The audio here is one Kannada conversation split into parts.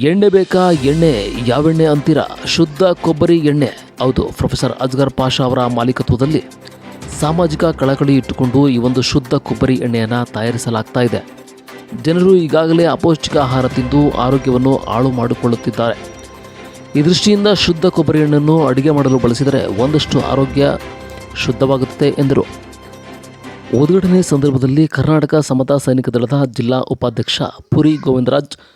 ಎಣ್ಣೆ ಬೇಕಾ ಎಣ್ಣೆ? ಯಾವೆಣ್ಣೆ ಅಂತೀರಾ? ಶುದ್ಧ ಕೊಬ್ಬರಿ ಎಣ್ಣೆ. ಹೌದು, ಪ್ರೊಫೆಸರ್ ಅಜ್ಗರ್ ಪಾಷಾ ಅವರ ಮಾಲೀಕತ್ವದಲ್ಲಿ ಸಾಮಾಜಿಕ ಕಳಕಳಿ ಇಟ್ಟುಕೊಂಡು ಈ ಒಂದು ಶುದ್ಧ ಕೊಬ್ಬರಿ ಎಣ್ಣೆಯನ್ನು ತಯಾರಿಸಲಾಗ್ತಾ ಇದೆ. ಜನರು ಈಗಾಗಲೇ ಅಪೌಷ್ಟಿಕ ಆಹಾರ ತಿಂದು ಆರೋಗ್ಯವನ್ನು ಹಾಳು ಮಾಡಿಕೊಳ್ಳುತ್ತಿದ್ದಾರೆ. ಈ ದೃಷ್ಟಿಯಿಂದ ಶುದ್ಧ ಕೊಬ್ಬರಿ ಎಣ್ಣೆಯನ್ನು ಅಡುಗೆ ಮಾಡಲು ಬಳಸಿದರೆ ಒಂದಷ್ಟು ಆರೋಗ್ಯ ಶುದ್ಧವಾಗುತ್ತೆ ಎಂದರು. ಉದ್ಘಾಟನೆ ಸಂದರ್ಭದಲ್ಲಿ ಕರ್ನಾಟಕ ಸಮತಾ ಸೈನಿಕ ದಳದ ಜಿಲ್ಲಾ ಉಪಾಧ್ಯಕ್ಷ ಪುರಿ ಗೋವಿಂದರಾಜ್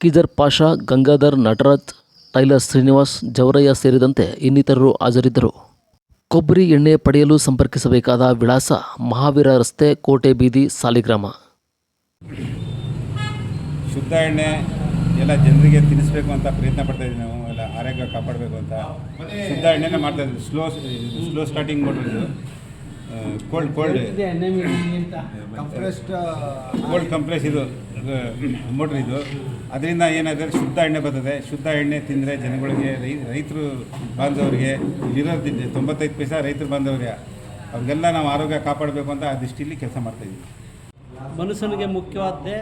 ಕಿಜರ್ ಪಾಷಾ, ಗಂಗಾಧರ್, ನಟರಾಜ್, ಟೈಲರ್ ಶ್ರೀನಿವಾಸ್, ಜವರಯ್ಯ ಸೇರಿದಂತೆ ಇನ್ನಿತರರು ಹಾಜರಿದ್ದರು. ಕೊಬ್ಬರಿ ಎಣ್ಣೆ ಪಡೆಯಲು ಸಂಪರ್ಕಿಸಬೇಕಾದ ವಿಳಾಸ ಮಹಾವೀರ ರಸ್ತೆ, ಕೋಟೆ ಬೀದಿ, ಸಾಲಿಗ್ರಾಮ. ಶುದ್ಧ ಎಣ್ಣೆ ಎಲ್ಲ ಜನರಿಗೆ ತಿನ್ನಿಸ್ಬೇಕು ಅಂತ ಪ್ರಯತ್ನ ಪಡ್ತಾ ಇದ್ದೀವಿ ನಾವು. ಎಲ್ಲ ಆರೋಗ್ಯ ಕಾಪಾಡಬೇಕು ಅಂತ. ಶುದ್ಧ ಎಣ್ಣೆನೇ ಮಾಡ್ತಾ ಇದ್ದೀವಿ ಸ್ಲೋ ಸ್ಲೋ ಸ್ಟಾರ್ಟಿಂಗ್ ಇದು cold cold. Compressed cold compress ಇದು ಮೋಟ್ರ್ ಇದು. ಅದರಿಂದ ಏನಾದರೆ ಶುದ್ಧ ಎಣ್ಣೆ ಬರ್ತದೆ. ಶುದ್ಧ ಎಣ್ಣೆ ತಿಂದರೆ ಜನಗಳಿಗೆ ರೈ ರೈತರು ಬಾಂಧವರಿಗೆ ಇಲ್ಲಿರೋ ತೊಂಬತ್ತೈದು ಪೈಸ ರೈತರು ಬಾಂಧವರಿಗೆ ಅವ್ರಿಗೆಲ್ಲ ನಾವು ಆರೋಗ್ಯ ಕಾಪಾಡಬೇಕು ಅಂತ ಆ ದೃಷ್ಟಿಯಲ್ಲಿ ಕೆಲಸ ಮಾಡ್ತಾಯಿದ್ದೀವಿ ಮನುಷ್ಯನಿಗೆ ಮುಖ್ಯವಾದ್ದೇ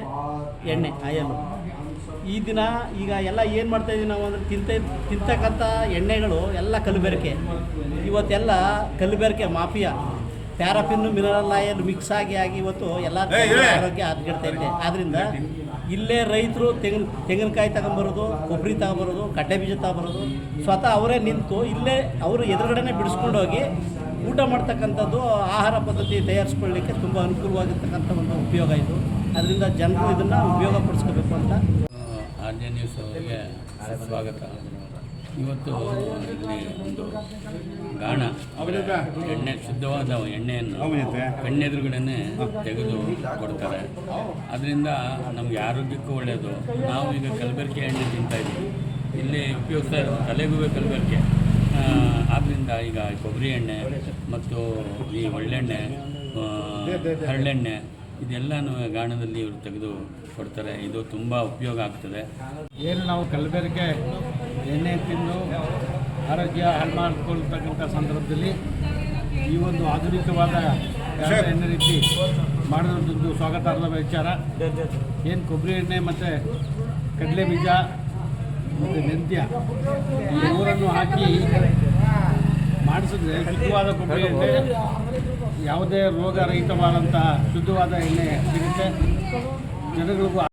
ಎಣ್ಣೆ ಆಯಲು. ಈ ದಿನ ಈಗ ಎಲ್ಲ ಏನು ಮಾಡ್ತಾ ಇದೀವಿ ನಾವು ಅಂದರೆ ತಿಂತ ತಿಂತಕ್ಕಂಥ ಎಣ್ಣೆಗಳು ಎಲ್ಲ ಕಲಬೆರಕೆ ಇವತ್ತೆಲ್ಲ ಕಲಬೆರಕೆ mafia. Paraffin mineral oil mix ಆಗಿ ಆಗಿ ಇವತ್ತು ಎಲ್ಲ ಆರೋಗ್ಯ ಏಯ್. ಇದೆ ಆದ್ರಿಂದ ಆದ್ದರಿಂದ ಇಲ್ಲೇ ರೈತರು ತೆಂಗಿನ ತೆಂಗಿನಕಾಯಿ ತಗೊಂಬರೋದು ಕೊಬ್ಬರಿ ತಗೊಂಬರೋದು ಕಡ್ಡೆ ಬೀಜ ತಗೊಂಬರೋದು ಸ್ವತಃ ಅವರೇ ನಿಂತು ಇಲ್ಲೇ ಅವರು ಎದುರುಗಡೆನೆ ಬಿಡಿಸ್ಕೊಂಡೋಗಿ ಊಟ ಮಾಡ್ತಕ್ಕಂಥದ್ದು ಆಹಾರ ಪದ್ಧತಿ ತಯಾರಿಸ್ಕೊಳ್ಳಿಕ್ಕೆ ತುಂಬ ಅನುಕೂಲವಾಗಿರ್ತಕ್ಕಂಥ ಒಂದು ಉಪಯೋಗ ಇದು. ಅದರಿಂದ ಜನರು ಇದನ್ನು ಉಪಯೋಗ ಪಡಿಸ್ಕೋಬೇಕು ಅಂತ. ಆಂಜನೇಯ ನ್ಯೂಸ್ ಅವರಿಗೆ ಸ್ವಾಗತ. ಇವತ್ತು ಇಲ್ಲಿ ಒಂದು ಗಾಣ ಎಣ್ಣೆ ಶುದ್ಧವಾದ ಎಣ್ಣೆಯನ್ನು ಕಣ್ಣೆದುರುಗಡೆ ಕಣ್ಣೆದುರುಗಡೆನೆ ತೆಗೆದು ಕೊಡ್ತಾರೆ. ಅದರಿಂದ ನಮಗೆ ಆರೋಗ್ಯಕ್ಕೂ ಒಳ್ಳೆಯದು ನಾವು ಈಗ ಕಲಬೆರಕೆ ಎಣ್ಣೆ ತಿಂತಾ ಇದ್ದೀವಿ. ಇಲ್ಲಿ ಉಪಯೋಗಿಸ್ತಾ ಇರೋದು ತಲೆಗೂ ಕಲಬೆರಕೆ. ಆದ್ದರಿಂದ ಈಗ ಕೊಬ್ಬರಿ ಎಣ್ಣೆ ಮತ್ತು ಈ ಒಳ್ಳೆಣ್ಣೆ ಹರಳೆಣ್ಣೆ ಇದೆಲ್ಲನೂ ಗಾಣದಲ್ಲಿ ಇವರು ತೆಗೆದು ಕೊಡ್ತಾರೆ. ಇದು ತುಂಬ ಉಪಯೋಗ ಆಗ್ತದೆ. ಏನು ನಾವು ಕಲಬೆರಕೆ ಎಣ್ಣೆ ತಿಂದು ಆರೋಗ್ಯ ಹಾಳು ಮಾಡಿಕೊಳ್ತಕ್ಕಂಥ ಸಂದರ್ಭದಲ್ಲಿ ಈ ಒಂದು ಆಧುನಿಕವಾದ ಎಣ್ಣೆ ರೀತಿ ಮಾಡಿದಂಥದ್ದು ಸ್ವಾಗತಾರ್ಹ ವಿಚಾರ. ಏನು ಕೊಬ್ಬರಿ ಎಣ್ಣೆ ಮತ್ತು ಕಡಲೆ ಬೀಜ ಮತ್ತು ಮೆಂತ್ಯ ಈ ಮೂರನ್ನು ಹಾಕಿ ಮಾಡಿಸಿದ್ರೆ ಶುದ್ಧವಾದ ಕೊಬ್ಬರಿ ಎಣ್ಣೆ ಯಾವುದೇ ರೋಗರಹಿತವಾದಂಥ ಶುದ್ಧವಾದ ಎಣ್ಣೆ ಸಿಗುತ್ತೆ. ಜನಗಳಿಗೂ